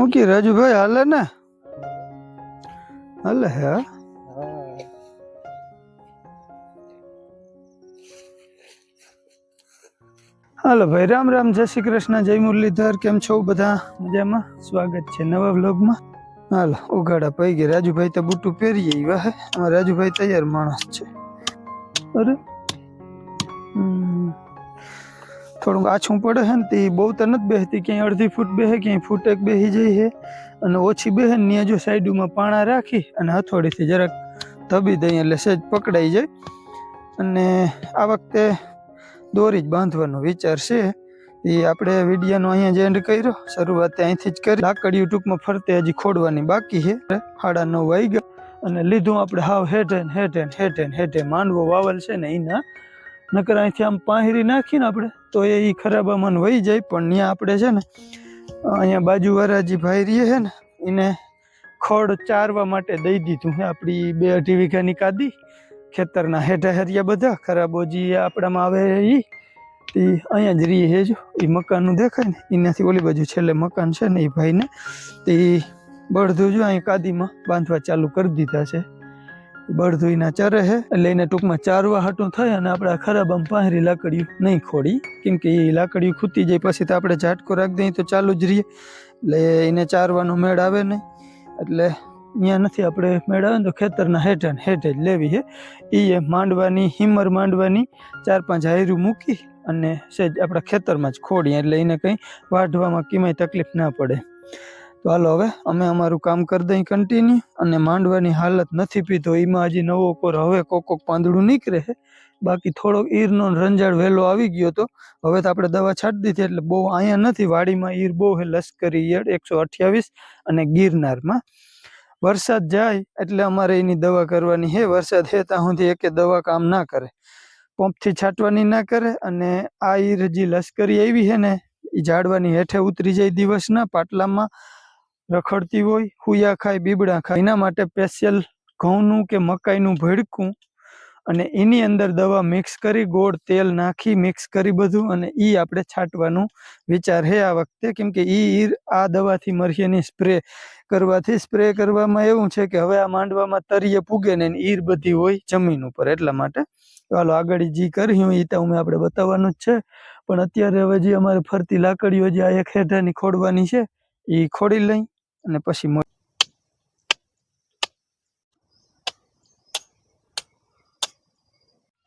હું કે, રાજુભાઈ, હાલે ને? હાલે હે? હાલો ભાઈ, રામ રામ, જય શ્રી કૃષ્ણ, જય મુરલીધર, કેમ છો બધા? મજામાં? સ્વાગત છે નવા વ્લોગમાં. હાલો, ઉઘાડા પૈ ગયા રાજુભાઈ તો બુટું પહેરીએ એવા હે. રાજુભાઈ તૈયાર માણસ છે. અરે થોડુંક આછું પડે છે ને તે બહુ તો નથી બેસતી ક્યાંય અડધી ફૂટ બેહે, ક્યાંય ફૂટ એક બેસી જાય છે અને ઓછી બેહે ને ત્યાં જો સાઈડમાં પાણા રાખી અને હથોડીથી જરાક ધબી દઈએ એટલે સહેજ પકડાઈ જાય. અને આ વખતે દોરી જ બાંધવાનો વિચાર છે. એ આપણે વિડીયાનો અહીંયા જ એન્ડ કર્યો. શરૂઆત અહીંથી જ કરી. લાકડીયું ટૂંકમાં ફરતે હજી ખોડવાની બાકી છે. સાડા નવ વાઈ ગયા અને લીધું આપણે હાવ હેઠે હેઠે હેઠે હેઠે માંડવો વાવલ છે ને એના નકર અહીંથી આમ પાંહરી નાખીને આપણે, તો એ ખરાબામાં વહી જાય, પણ ત્યાં આપણે છે ને, અહીંયા બાજુવાળા જે ભાઈ રહીએ છે ને, એને ખડ ચારવા માટે દઈ દીધું હે આપણી બે અઢી વીઘાની કાદી, ખેતરના હેઠા હેરિયા બધા, ખરાબો જે આપણામાં આવે એ એ અહીંયા જ રહીએ હેજો એ મકાનનું દેખાય ને એનાથી ઓલી બાજુ છેલ્લે મકાન છે ને એ ભાઈને, તે બળધું જો અહીં કાદીમાં બાંધવા ચાલુ કરી દીધા છે. બળધું એના ચરે હે, એટલે એને ટૂંકમાં ચારવા હાટું થાય અને આપણે ખરાબ આમ પાંહરી લાકડીયું નહીં ખોડી. કેમ કે એ લાકડીયું ખૂતી જાય પછી તો આપણે ઝાટકો રાખી દઈએ તો ચાલુ જ રહીએ. એટલે એને ચારવાનો મેળ આવે નહીં. એટલે અહીંયા નથી આપણે મેળ આવે તો ખેતરના હેઠે હેઠે જ લેવી છે એ માંડવાની, હિમર માંડવાની ચાર પાંચ હાયરું મૂકી અને સહેજ આપણા ખેતરમાં જ ખોડીએ. એટલે એને કંઈ વાઢવામાં કિમાય તકલીફ ના પડે. તો હાલો હવે અમે અમારું કામ કરી દઈ કન્ટિન્યુ અને માંડવાની હાલત નથી પીધો. એમાં હજી નવો કોર હવે કોક કોક પાંદડું નીકળે છે. બાકી થોડોક ઈરનો રંજાડ વહેલો આવી ગયો તો હવે તો આપણે દવા છાંટી દીધી એટલે બહુ અહીંયા નથી. વાડીમાં ઈર બહુ છે, લશ્કરી ઈયળ એકસો અઠ્યાવીસ અને ગિરનારમાં. વરસાદ જાય એટલે અમારે એની દવા કરવાની છે. વરસાદ હે ત્યાં સુધી એકે દવા કામ ના કરે. પંપથી છાંટવાની ના કરે અને આ ઈર જે લશ્કરી આવી છે ને એ ઝાડવાની હેઠે ઉતરી જાય દિવસના પાટલામાં. રખડતી હોય, હુયા ખાય, બીબડા ખાય, એના માટે સ્પેશિયલ ઘઉંનું કે મકાઈનું ભેડકું અને એની અંદર દવા મિક્સ કરી, ગોળ, તેલ નાખી મિક્સ કરી બધું અને એ આપણે છાંટવાનું વિચાર હે આ વખતે. કેમ કે ઈર આ દવાથી મરહીની સ્પ્રે કરવાથી સ્પ્રે કરવામાં એવું છે કે હવે આ માંડવામાં તરીએ પૂગે ને ઈર બધી હોય જમીન ઉપર. એટલા માટે ચાલો આગળ જે કર્યું એ તો અમે આપણે બતાવવાનું જ છે. પણ અત્યારે હવે જે અમારે ફરતી લાકડીઓ જે આ એક હેઠાની ખોડવાની છે એ ખોડી લઈ. અને પછી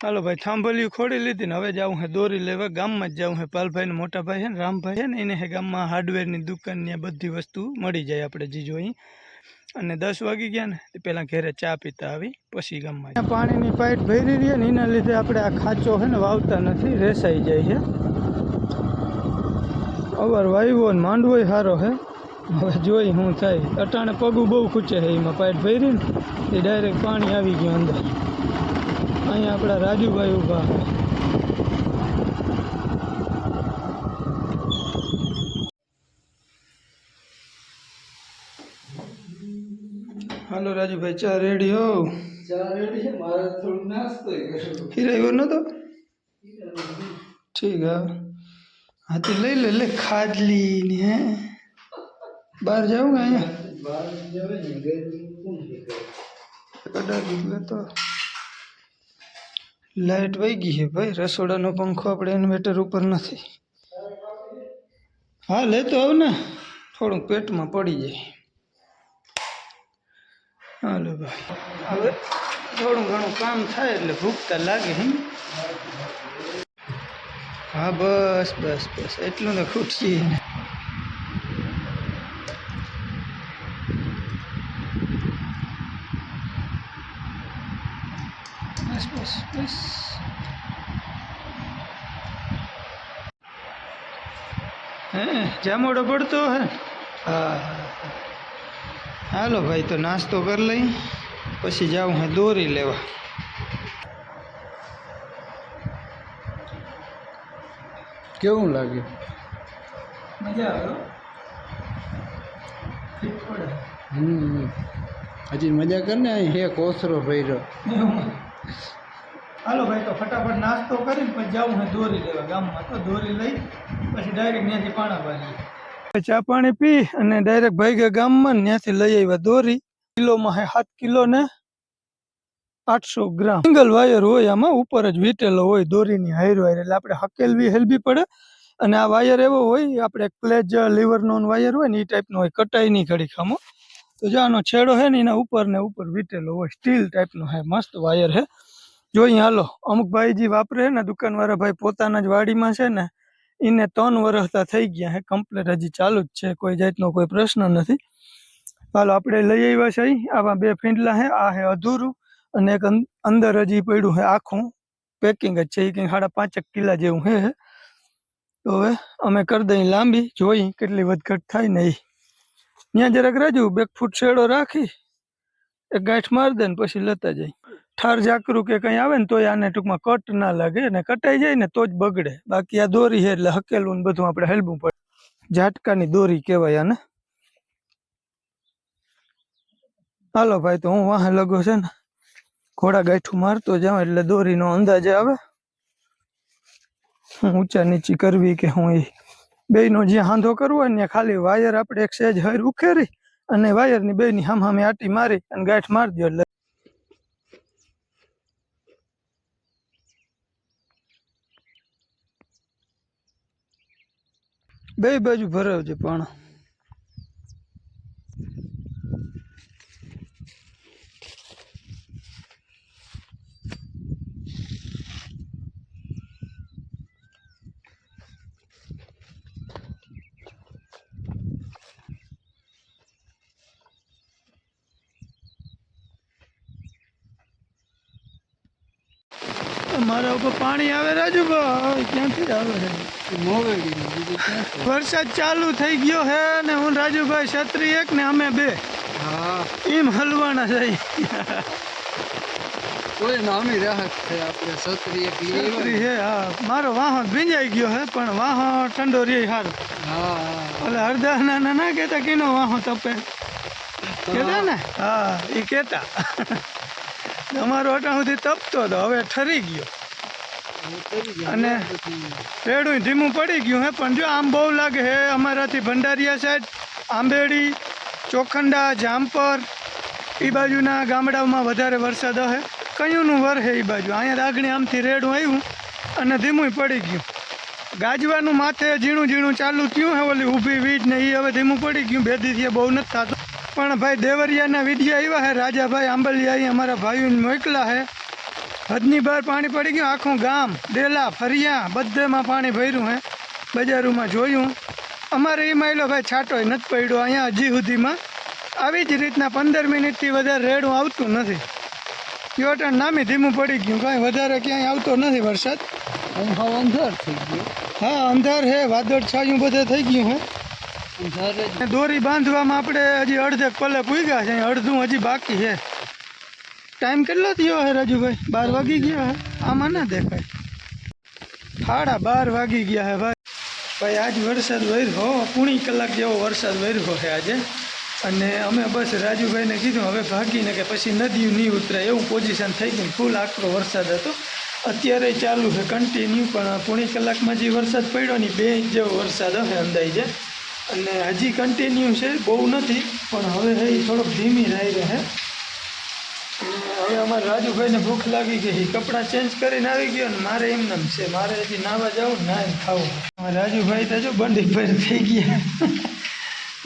હાલો ભાઈ થાંભલ્યું ખોડી લીધી ને હવે જાવું હે દોરી લેવા. ગામમાં જ જાવું હે. પાલભાઈ ને મોટા ભાઈ છે ને રામભાઈ છે ને એને હે ગામમાં હાર્ડવેરની દુકાન ને બધી વસ્તુ મળી જાય આપણે જીજો અહીં અને દસ વાગી ગયા ને પેલા પહેલાં ઘરે ચા પીતા આવી પછી ગામમાં પાણીની પાઇપ ભરી રહી ને એના લીધે આપણે આ ખાંચો છે ને વાવતા નથી રેસાઈ જાય છે અવાર વાવ્યો ને માંડવોય સારો છે હવે જોઈ શું થાય. અટાણે પગું બહુ ખૂચે છે એમાં. પાઇટ ભરી ને એ ડાયરેક્ટ પાણી આવી ગયું અંદર. અહીંયા આપણા રાજુભાઈ ઊભા. હાલો રાજુભાઈ ચા રેડી હો? હીરાયો નતો? ઠીક હા. હાથી લઈ લે લે. ખાદલી ને હે? બહાર જાઉં કે અહીંયા કડાકી લેતો લાઈટ વહી ગઈ છે ભાઈ રસોડાનો પંખો આપણે ઇન્વર્ટર ઉપર નથી. હા લેતો આવ ને. થોડુંક પેટમાં પડી જાય. હાલો ભાઈ. હવે થોડું ઘણું કામ થાય એટલે ભૂખતા લાગે હે. હા બસ બસ બસ. એટલું ને ખૂટીએ ને બસ બસ બસ હે જામોડો પડતો હે. હા હાલો ભાઈ તો નાસ્તો કરી લઈ. પછી જાઉં હે દોરી લેવા. કેવું લાગ્યું મજા આવે હમ. હજી મજા કર ને અહીં હે કોસરો ભર્યો. હાલો ભાઈ તો ફટાફટ નાસ્તો કરીને પછી જાઉં હે દોરી લેવા ગામમાં. તો દોરી લઈ પછી ડાયરેક્ટ ચા પાણી પી અને ડાયરેક્ટ ભાઈ ગામમાં ત્યાંથી લઈ આવ્યા દોરી. કિલોમાં હે સાત કિલો ને આઠસો ગ્રામ. સિંગલ વાયર હોય આમાં, ઉપર જ વીટેલો હોય દોરીની હાયર વાયર, એટલે આપણે હકેલવી હેલવી પડે. અને આ વાયર એવો હોય, આપણે ક્લેજ લીવરનો વાયર હોય ને એ ટાઈપનો હોય, કટાઈ નહીં ઘડી ખામો તો જો આનો છેડો છે ને એના ઉપર ને ઉપર વીટેલો હોય, સ્ટીલ ટાઈપનો હે, મસ્ત વાયર હે. જોઈએ હાલો, અમુક ભાઈજી વાપરે ને, દુકાનવાળા ભાઈ પોતાના જ વાડીમાં છે ને એને ત્રણ વર્ષતા થઈ ગયા હે કમ્પ્લેટ હજી ચાલુ જ છે, કોઈ જાતનો કોઈ પ્રશ્ન નથી. હાલો, આપણે લઈ આવ્યા છે આવા બે ફીંડલા હે, આ હે અધૂરું, અને એક અંદર હજી પડ્યું હે આખું પેકિંગ જ છે, એ કંઈક સાડા પાંચેક કિલા જેવું હે તો હવે અમે કરી દઈ લાંબી, જોઈ કેટલી વધઘટ થાય ને એ. ત્યાં જરાક રાજુ બે ફૂટ શેડો રાખી, એક ગાંઠ માર દે ને પછી લેતા જાય ઠાર ઝાકરું કે કંઈ આવે ને તોય આને ટૂંકમાં કટ ના લાગે અને કટાઈ જાય ને તો જ બગડે. બાકી આ દોરી છે એટલે હકેલું ને બધું આપણે હેલવું પડે. ઝાટકાની દોરી કહેવાય આને. હાલો ભાઈ, તો હું વાહ લગો છે ને, ઘોડા ગાંઠું મારતો જાઉં એટલે દોરીનો અંદાજ આવે. હું ઊંચા નીચી કરવી કે હું એ બેયનો જ્યાં હાંધો કરવો હોય ત્યાં ખાલી વાયર આપણે એક સેજ હર ઉખેરી અને વાયરની બેયની હામ હામે આટી મારી અને ગાંઠ મારજો એટલે બે બાજુ ભરાવજે પણ. મારા ઉપર પાણી આવે રાજુભાઈ? ક્યાંથી આવે? છે વરસાદ ચાલુ થઈ ગયો હે ને હું રાજુભાઈ છત્રી એક ને અમે બે. હા. એમ હલવાના જઈ કોઈ નામી રાહત છે આપણે સત્રી એક છત્રી હે હા. મારો વાહન ભીંજાઈ ગયો હે પણ વાહન ઠંડો રે હારો. હા હા. ઓલે ના ના કેતા કીનો વાહો તપે. કેતા ને? હા એ કેતા તમારો અટા સુધી તપતો હતો હવે ઠરી ગયા. અને રેડું ધીમું પડી ગયું હે પણ જો આમ બહુ લાગે હે અમારાથી ભંડારિયા સાઈડ આંબેડી ચોખંડા જામપર એ બાજુના ગામડાઓમાં વધારે વરસાદ હે. કયુંનું વર હે એ બાજુ? અહીંયા રાગણી આમથી રેડું આવ્યું અને ધીમું પડી ગયું. ગાજવાનું માથે ઝીણું ઝીણું ચાલુ થયું હે ઓલી ઊભી વીજ ને એ હવે ધીમું પડી ગયું બે દીથી બહુ નથી થતું. પણ ભાઈ દેવરિયાના વીડિયો આવ્યા હે રાજાભાઈ આંબલિયા અમારા ભાઈઓને મોકલા હે. હદની બહાર પાણી પડી ગયું આખું ગામ ડેલા ફરિયા બધેમાં પાણી ભર્યું હે. બજારોમાં જોયું. અમારે એ માયલો ભાઈ છાંટોય નથી પડ્યો. અહીંયા હજી સુધીમાં આવી જ રીતના પંદર મિનિટથી વધારે રેડું આવતું નથી. યોટણ નામી ધીમું પડી ગયું. કાંઈ વધારે ક્યાંય આવતો નથી વરસાદ. અંધાર થઈ ગયો. હા અંધાર હે વાદળ છાયું બધે થઈ ગયું હે. દોરી બાંધવામાં આપણે હજી અડધેક પલે પૂગ્યા છે. અડધું હજી બાકી છે. ટાઈમ કેટલો થયો હે રાજુભાઈ? બાર વાગી ગયા હે? આમાં ના દેખાય. સાડા બાર વાગી ગયા હે ભાઈ. ભાઈ, આજ વરસાદ વર્યો પૂણી કલાક જેવો વરસાદ વર્યો છે આજે. અને અમે બસ રાજુભાઈને કીધું, હવે ભાગીને કે પછી નદી નહીં ઉતરાય. એવું પોઝિશન થઈ ગયું. ફૂલ આકરો વરસાદ હતો. અત્યારે ચાલુ છે કન્ટિન્યુ પણ પૂણી કલાકમાં જે વરસાદ પડ્યો ને બે ઇંચ જેવો વરસાદ હશે અંદાજે. અને હજી કન્ટિન્યુ છે, બહુ નથી, પણ હવે ઈ થોડોક ધીમી રહી રહે. હવે અમારે રાજુભાઈને ભૂખ લાગી ગઈ. કપડાં ચેન્જ કરીને આવી ગયો ને મારે એમ છે. મારે હજી નાવા જવું ના એમ ખાવું. રાજુભાઈ તો જો બંડી પર થઈ ગયા.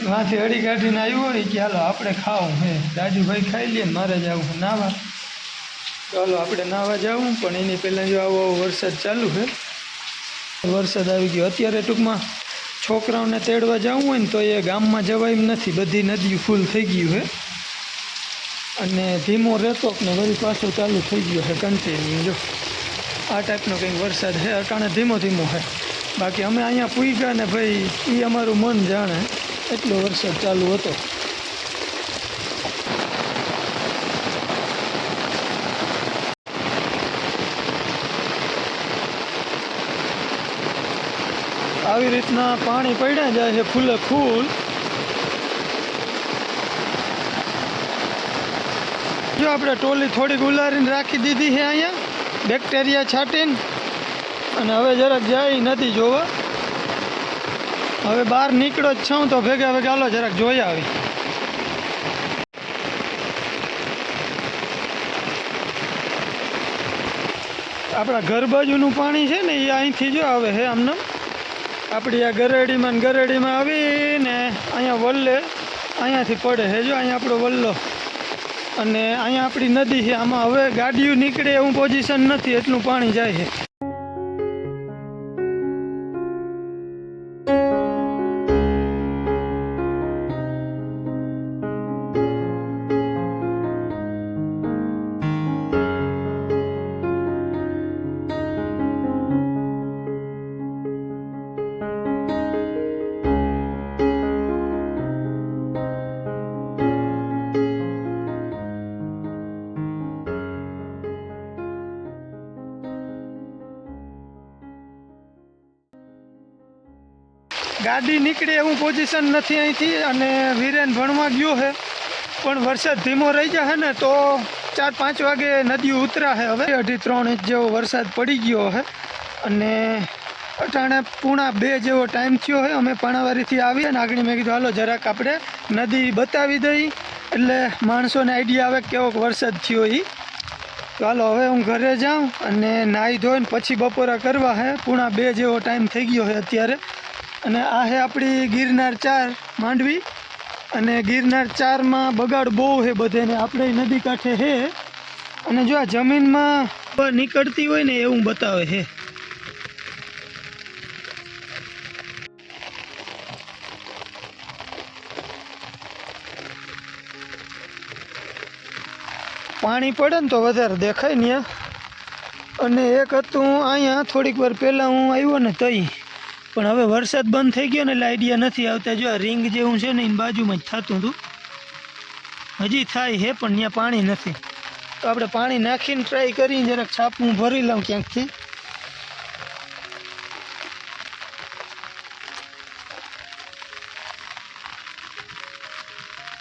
માથે અડી કાઢીને આવ્યો હોય કે, હાલો, આપણે ખાવું હે. રાજુભાઈ ખાઈ લે ને મારે જવું નાવા. ચાલો આપણે નાવા જવું, પણ એની પહેલાં જો આવો આવો વરસાદ ચાલુ છે વરસાદ આવી ગયો. અત્યારે ટૂંકમાં છોકરાઓને તેડવા જવું હોય ને તો એ ગામમાં જવાય એમ નથી. બધી નદીઓ ફૂલ થઈ ગયું છે અને ધીમો રહેતો ને વળી પાછો ચાલુ થઈ ગયો છે કન્ટિન્યુ જો, આ ટાઈપનો કંઈક વરસાદ છે અટાણે ધીમો ધીમો છે. બાકી અમે અહીંયા પૂગ્યા ને ભાઈ એ અમારું મન જાણે એટલો વરસાદ ચાલુ હતો. આવી રીતના પાણી પડ્યા જાય છે, ફૂલે ફૂલ. જો આપણે ટોલી થોડીક ઉલારીને રાખી દીધી છે અહીંયા બેક્ટેરિયા છાંટીને. અને હવે જરાક જાય નથી જોવા. હવે બહાર નીકળો જ છું તો ભેગા ભેગા હાલો જરાક જોઈ આવી. આપણા ઘર બાજુનું પાણી છે ને એ અહીંથી જો આવે છે આમને. આપણી આ ગરેડીમાં ગરેડીમાં આવીને અહીંયા વલ્લે અહીંયાથી પડે છે. જો અહીંયા આપણો વલ્લો. અને અહીંયા આપણી નદી છે. આમાં હવે ગાડીઓ નીકળે એવું પોઝિશન નથી. એટલું પાણી જાય છે. ગાડી નીકળે એવું પોઝિશન નથી અહીંથી અને વીરેન ભણવા ગયો છે. પણ વરસાદ ધીમો રહી જશે ને તો ચાર પાંચ વાગે નદીઓ ઉતરાશે હવે. અઢી ત્રણ ઇંચ જેવો વરસાદ પડી ગયો છે અને અટાણે પૂણા બે જેવો ટાઈમ થયો છે અમે પાણાવારીથી આવીએ અને આગળ મેં કીધું, હાલો, જરાક આપણે નદી બતાવી દઈ. એટલે માણસોને આઈડિયા આવે કેવો વરસાદ થયો એ તો હાલો, હવે હું ઘરે જાઉં અને નાહી ધોઈને પછી બપોરા કરવા હે. પૂણા બે જેવો ટાઈમ થઈ ગયો છે અત્યારે. અને આ છે આપણી ગિરનાર ચાર માંડવી. અને ગિરનાર ચારમાં બગાડ બહુ છે બધે ને આપણે નદી કાંઠે છે અને જો આ જમીનમાં નીકળતી હોય ને એવું બતાવે છે પાણી પડે ને તો વધારે દેખાય ને અને એક હતું અહીંયા, થોડીક વાર પહેલાં હું આવ્યો ને તઈ. પણ હવે વરસાદ બંધ થઈ ગયો ને એટલે આઈડિયા નથી આવતા. જો આ રિંગ જેવું છે ને, એની બાજુમાં જ થતું હતું. હજી થાય છે, પણ ત્યાં પાણી નથી. તો આપણે પાણી નાખીને ટ્રાય કરીને જરાક છાપું ભરી લઉં ક્યાંકથી.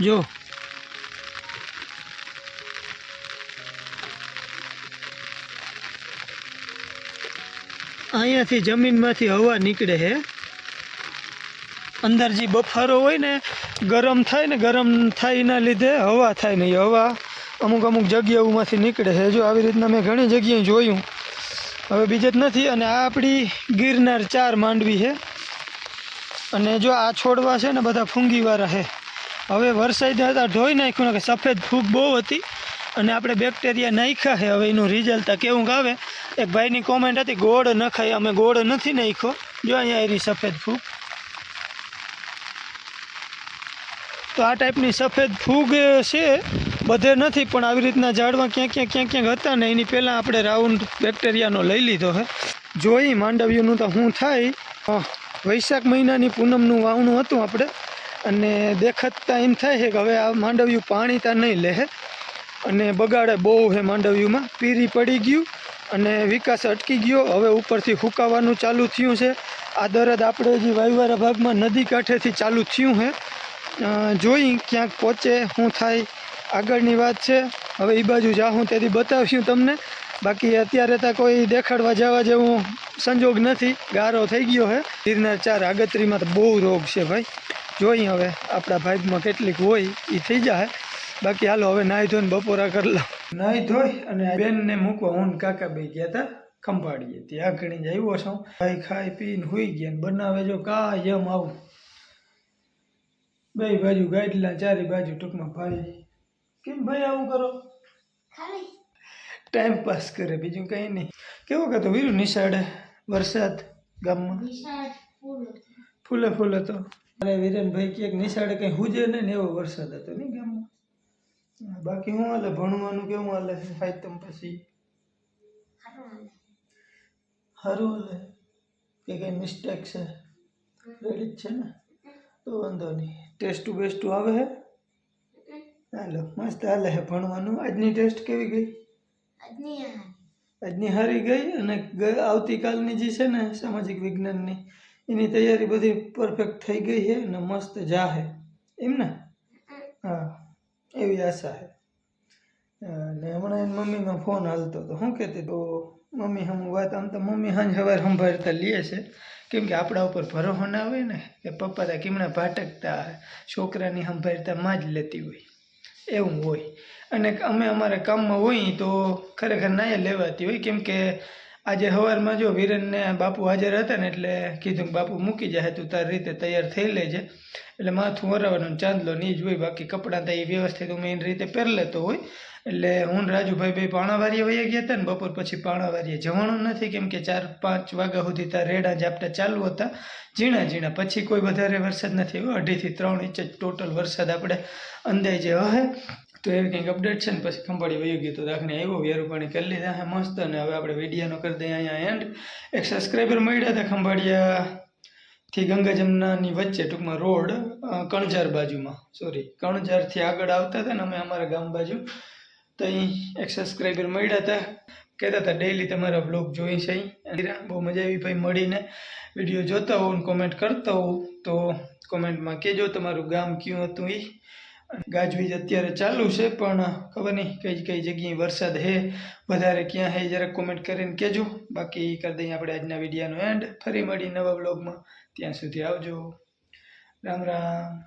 જો અહીંયાથી જમીનમાંથી હવા નીકળે છે અંદર જે બફારો હોય ને, ગરમ થાય ને, ગરમ થાય એના લીધે હવા થાય ને એ હવા અમુક અમુક જગ્યાઓમાંથી નીકળે છે જો આવી રીતના મેં ઘણી જગ્યાએ જોયું. હવે બીજે જ નથી અને આ આપણી ગિરનાર ચાર માંડવી છે અને જો આ છોડવા છે ને બધા ફૂંગીવાળા છે હવે વરસાદ હતા, ધોઈ નાખ્યું ને કે સફેદ ફૂગ બહુ હતી અને આપણે બેક્ટેરિયા નાખ્યા છે હવે એનું રિઝલ્ટ કેવું આવે એક ભાઈની કોમેન્ટ હતી, ગોળ નખાય અમે ગોળ નથી નાખ્યો. જો અહીંયા એની સફેદ ફૂગ. તો આ ટાઈપની સફેદ ફૂગ છે, બધે નથી, પણ આવી રીતના ઝાડમાં ક્યાંક ક્યાંક ક્યાંક ક્યાંક હતા ને એની પહેલાં આપણે રાઉન્ડ બેક્ટેરિયાનો લઈ લીધો હે. જોઈ માંડવ્યુંનું તો શું થાય. વૈશાખ મહિનાની પૂનમનું વાવણું હતું આપણે, અને દેખાતા એમ થાય છે કે હવે આ માંડવ્યું પાણી ત્યાં નહીં લે અને બગાડે બહુ છે માંડવ્યુંમાં પીરી પડી ગયું. અને વિકાસ અટકી ગયો. હવે ઉપરથી ફૂંકાવાનું ચાલુ થયું છે. આ દરદ આપણે જે વાયુવારા ભાગમાં નદી કાંઠેથી ચાલુ થયું છે. જોઈ ક્યાંક પહોંચે, શું થાય, આગળની વાત છે. હવે એ બાજુ જાઉં તેથી બતાવશું તમને. બાકી અત્યારે તો કોઈ દેખાડવા જવા જેવું સંજોગ નથી. ગારો થઈ ગયો છે. ગિરનાર ચાર આગતરીમાં તો બહુ રોગ છે ભાઈ. જોઈ હવે આપણા ભાગમાં કેટલીક હોય એ થઈ જાય. બાકી હાલો હવે નાહી ધોઈને બપોરા કરી લો. નાહી ધોઈ અને બેનને મૂકવા હું કાકા બે ગયા હતા ખંભાળીએ. ત્યાં ઘણી જ આવ્યો છું. ભાઈ ખાઈ પીને હોઈ ગયા ને બનાવે જો કા એમ આવું. બે બાજુ ગાડલા ચારે બાજુ ટૂંકમાં ભાઈ કેમ ભાઈ આવું કરો? ટાઈમ પાસ કરે બીજું કંઈ નહીં. કેવો કહેતો વીરુ નિશાળે વરસાદ ગામમાં? ફૂલે ફૂલે તો. અરે વિરેનભાઈ કે નિશાળે કંઈ હુજે નહીં ને એવો વરસાદ હતો નહીં ગામમાં? બાકી શું હાલે? ભણવાનું કેવું હાલે? ફાયતમ પછી? સારું હાલે. કે કંઈ મિસ્ટેક છે? રેડી છે ને? તો વાંધો નહીં. ટેસ્ટુ બેસ્ટુ આવે હે? હાલો મસ્ત હાલે હે ભણવાનું. આજની ટેસ્ટ કેવી ગઈ? આજની હારી. ગઈ અને આવતીકાલની જે છે ને સામાજિક વિજ્ઞાનની એની તૈયારી બધી પરફેક્ટ થઈ ગઈ છે અને મસ્ત જાહે એમ ને? હા. એવી આશા છે. અને હમણાં એની મમ્મીનો ફોન હાલતો હતો. શું કહેતી તો મમ્મી હમ વાત આમ તો મમ્મી સાંજ સવારે સંભાળતા લે છે. કેમ કે આપણા ઉપર ભરોસો ના હોય ને, કે પપ્પા તા કેમણા ભાટકતા છોકરાની સંભાળતા માં જ લેતી હોય. એવું હોય. અને અમે અમારા કામમાં હોય તો ખરેખર નાય લેવાતી હોય. કેમ કે આજે સવારમાં જો વિરેનને બાપુ હાજર હતા ને એટલે કીધું બાપુ મૂકી જાય તું, તારી રીતે તૈયાર થઈ લેજે. એટલે માથું વરાવવાનું ચાંદલો નહીં જ હોય, બાકી કપડાં તો એ વ્યવસ્થિત હું એની રીતે પહેર લેતો હોય. એટલે હું રાજુભાઈ ભાઈ પાણાવારીએ વહી ગયા હતા ને બપોર પછી પાણાવારીએ જવાનું નથી, કેમ કે ચાર પાંચ વાગ્યા સુધી ત્યાં રેડા ઝાપટા ચાલુ હતા. ઝીણા ઝીણા, પછી કોઈ વધારે વરસાદ નથી આવ્યો અઢીથી ત્રણ ઇંચ જ ટોટલ વરસાદ આપણે અંદાજે હે તો એવી કંઈક અપડેટ છે ને પછી ખંભાળી વયું ગયું. તો દાખને આવ્યો વેરું કરી લીધા હે મસ્ત અને હવે આપણે વિડીયાનો કરી દઈએ અહીંયા એન્ડ એક સબસ્ક્રાઈબર મળ્યા હતા ખંભાળિયા થી ગંગા જમનાની વચ્ચે, ટૂંકમાં રોડ કણઝાર બાજુમાં. સોરી કણજારથી આગળ આવતા હતા ને અમે અમારા ગામ બાજુ. તો અહીં એક સબસ્ક્રાઈબર મળ્યા હતા. કહેતા હતા ડેઈલી તમારા બ્લોગ જોઈ છે. બહુ મજા આવી ભાઈ મળીને. વીડિયો જોતા હોઉં કોમેન્ટ કરતા હોઉં તો કોમેન્ટમાં કહેજો તમારું ગામ કયું હતું એ ગાજવીજ અત્યારે ચાલુ છે, પણ ખબર નહીં કઈ કઈ જગ્યાએ વરસાદ હે, વધારે ક્યાં હે, જરાક કોમેન્ટ કરીને કહેજો. બાકી કરી દઈએ આપણે આજના વિડીયાનો એન્ડ ફરી મળી નવા બ્લોગમાં ત્યાં સુધી આવજો. રામ રામ.